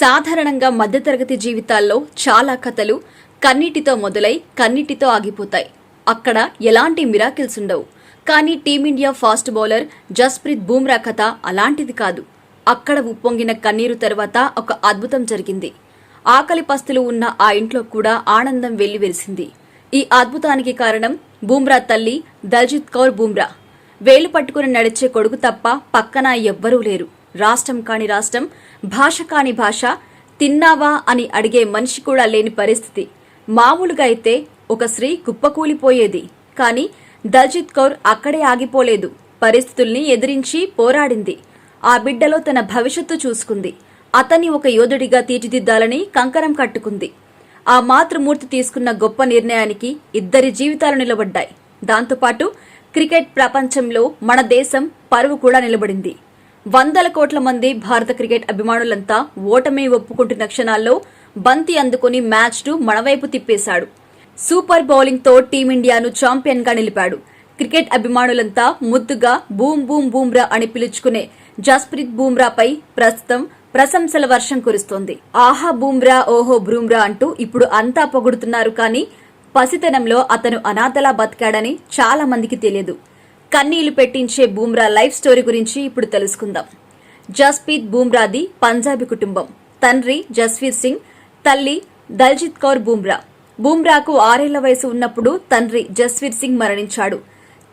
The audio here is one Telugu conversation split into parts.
సాధారణంగా మధ్యతరగతి జీవితాల్లో చాలా కథలు కన్నీటితో మొదలై కన్నీటితో ఆగిపోతాయి. అక్కడ ఎలాంటి మిరాకిల్స్ ఉండవు. కానీ team india fast bowler Jasprit Bumrah కథ అలాంటిది కాదు. అక్కడ ఉప్పొంగిన కన్నీరు తర్వాత ఒక అద్భుతం జరిగింది. ఆకలి పస్తులు ఉన్న ఆ ఇంట్లో కూడా ఆనందం వెల్లివెలిసింది ఈ అద్భుతానికి కారణం బూమ్రా తల్లి దల్జిత్ కౌర్ బూమ్రా. వేలు పట్టుకుని నడిచే కొడుకు తప్ప పక్కన ఎవ్వరూ లేరు. రాష్ట్రం కాని రాష్ట్రం భాష కాని భాష తిన్నావా అని అడిగే మనిషి కూడా లేని పరిస్థితి. మామూలుగా అయితే ఒక స్త్రీ కుప్పకూలిపోయేది కానీ దల్జిత్ కౌర్ అక్కడే ఆగిపోలేదు. పరిస్థితుల్ని ఎదిరించి పోరాడింది. ఆ బిడ్డలో తన భవిష్యత్తు చూసుకుంది. అతన్ని ఒక యోధుడిగా తీర్చిదిద్దాలని కంకరం కట్టుకుంది. ఆ మాతృమూర్తి తీసుకున్న గొప్ప నిర్ణయానికి ఇద్దరి జీవితాలు నిలబడ్డాయి. దాంతోపాటు క్రికెట్ ప్రపంచంలో మన దేశం పరువు కూడా నిలబడింది. వందల కోట్ల మంది భారత క్రికెట్ అభిమానులంతా ఓటమి ఒప్పుకుంటున్న క్షణాల్లో బంతి అందుకుని మ్యాచ్ను మనవైపు తిప్పేశాడు. సూపర్ బౌలింగ్తో టీమిండియాను ఛాంపియన్గా నిలిపాడు. క్రికెట్ అభిమానులంతా ముద్దుగా బూమ్ బూమ్ బూమ్రా అని పిలుచుకునే జస్ప్రీత్ బూమ్రాపై ప్రస్తుతం ప్రశంసల వర్షం కురుస్తోంది. ఆహా బూమ్రా ఓహో బ్రూమ్రా అంటూ ఇప్పుడు అంతా పొగుడుతున్నారు కానీ పసితనంలో అతను అనాథలా బతికాడని చాలా మందికి తెలియదు. కన్నీళ్ళు పెట్టించే బూమ్రా లైఫ్ స్టోరీ గురించి ఇప్పుడు తెలుసుకుందాం. జస్ప్రీత్ బూమ్రాది పంజాబీ కుటుంబం. తండ్రి జస్వీర్ సింగ్ తల్లి దల్జిత్ కౌర్ బూమ్రా. బూమ్రాకు ఆరేళ్ళ వయసు ఉన్నప్పుడు తండ్రి జస్వీర్ సింగ్ మరణించాడు.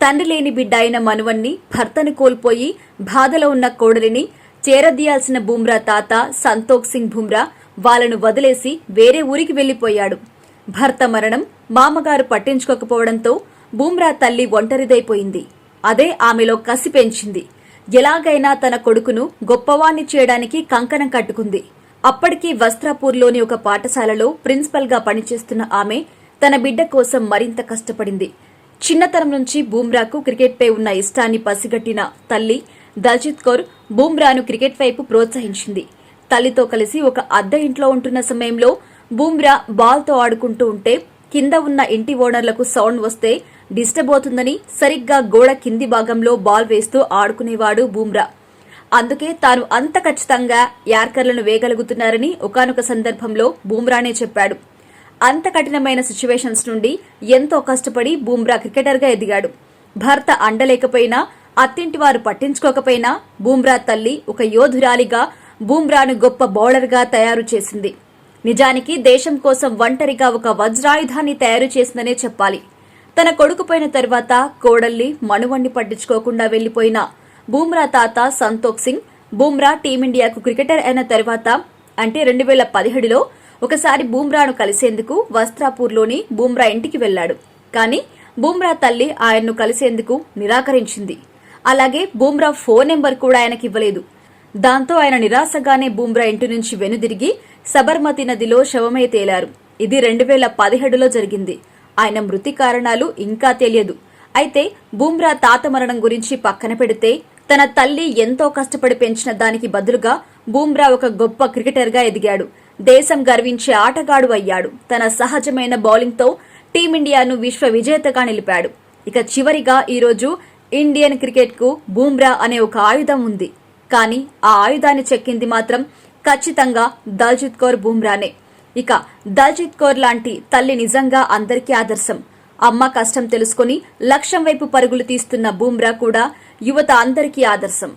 తండ్రి లేని బిడ్డ అయిన మనువన్ని భర్తను కోల్పోయి బాధలో ఉన్న కోడలిని చేరదీయాల్సిన బూమ్రా తాత సంతోక్ సింగ్ బూమ్రా వాళ్ళను వదిలేసి వేరే ఊరికి వెళ్ళిపోయాడు భర్త మరణం మామగారు పట్టించుకోకపోవడంతో బూమ్రా తల్లి ఒంటరిదైపోయింది. అదే ఆమెలో కసి పెంచింది. ఎలాగైనా తన కొడుకును గొప్పవాణ్ణి చేయడానికి కంకణం కట్టుకుంది. అప్పటికి వస్త్రాపూర్లోని ఒక పాఠశాలలో ప్రిన్సిపల్గా పనిచేస్తున్న ఆమె తన బిడ్డ కోసం మరింత కష్టపడింది. చిన్నతనం నుంచి బూమ్రాకు క్రికెట్పై ఉన్న ఇష్టాన్ని పసిగట్టిన తల్లి దల్జిత్ కౌర్ బూమ్రాను క్రికెట్ వైపు ప్రోత్సహించింది. తల్లితో కలిసి ఒక అద్దె ఇంట్లో ఉంటున్న సమయంలో బూమ్రా బాల్తో ఆడుకుంటూ ఉంటే కింద ఉన్న ఇంటి ఓనర్లకు సౌండ్ వస్తే డిస్టర్బ్ అవుతుందని సరిగ్గా గోడ కింది భాగంలో బాల్ వేస్తూ ఆడుకునేవాడు బూమ్రా. అందుకే తాను అంత ఖచ్చితంగా యార్కర్లను వేయగలుగుతున్నారని ఒకనొక సందర్భంలో బూమ్రానే చెప్పాడు. అంత కఠినమైన సిచ్యువేషన్స్ నుండి ఎంతో కష్టపడి బూమ్రా క్రికెటర్గా ఎదిగాడు. భర్త అండలేకపోయినా అత్తింటి వారు పట్టించుకోకపోయినా బూమ్రా తల్లి ఒక యోధురాలిగా బూమ్రాను గొప్ప బౌలర్గా తయారు చేసింది. నిజానికి దేశం కోసం ఒంటరిగా ఒక వజ్రాయుధాన్ని తయారు చేసిందనే చెప్పాలి. తన కొడుకుపోయిన తర్వాత కోడల్లి మనువణ్ణి పట్టించుకోకుండా వెళ్ళిపోయిన బూమ్రా తాత సంతోక్ సింగ్ బూమ్రా టీమిండియాకు క్రికెటర్ అయిన తర్వాత అంటే రెండు వేల పదిహేడులో ఒకసారి బూమ్రాను కలిసేందుకు వస్త్రాపూర్లోని బూమ్రా ఇంటికి వెళ్ళాడు కానీ బూమ్రా తల్లి ఆయన్ను కలిసేందుకు నిరాకరించింది. అలాగే బూమ్రా ఫోన్ నెంబర్ కూడా ఆయనకి ఇవ్వలేదు దాంతో ఆయన నిరాశగానే బూమ్రా ఇంటి నుంచి వెనుదిరిగి సబర్మతి నదిలో శవమై తేలారు. ఇది రెండు వేల పదిహేడులో జరిగింది. ఆయన మృతి కారణాలు ఇంకా తెలియదు. అయితే బూమ్రా తాత మరణం గురించి పక్కన పెడితే తన తల్లి ఎంతో కష్టపడి పెంచిన దానికి బదులుగా బూమ్రా ఒక గొప్ప క్రికెటర్గా ఎదిగాడు. దేశం గర్వించే ఆటగాడు అయ్యాడు. తన సహజమైన బౌలింగ్తో టీమిండియాను విశ్వ విజేతగా నిలిపాడు. ఇక చివరిగా ఈరోజు ఇండియన్ క్రికెట్కు బూమ్రా అనే ఒక ఆయుధం ఉంది. కానీ ఆ ఆయుధాన్ని చెక్కింది మాత్రం ఖచ్చితంగా దల్జిత్ కౌర్ బూమ్రానే. ఇక దల్జిత్ కౌర్ లాంటి తల్లి నిజంగా అందరికీ ఆదర్శం. అమ్మ కష్టం తెలుసుకుని లక్ష్యం వైపు పరుగులు తీస్తున్న బూమ్రా కూడా యువత అందరికీ ఆదర్శం.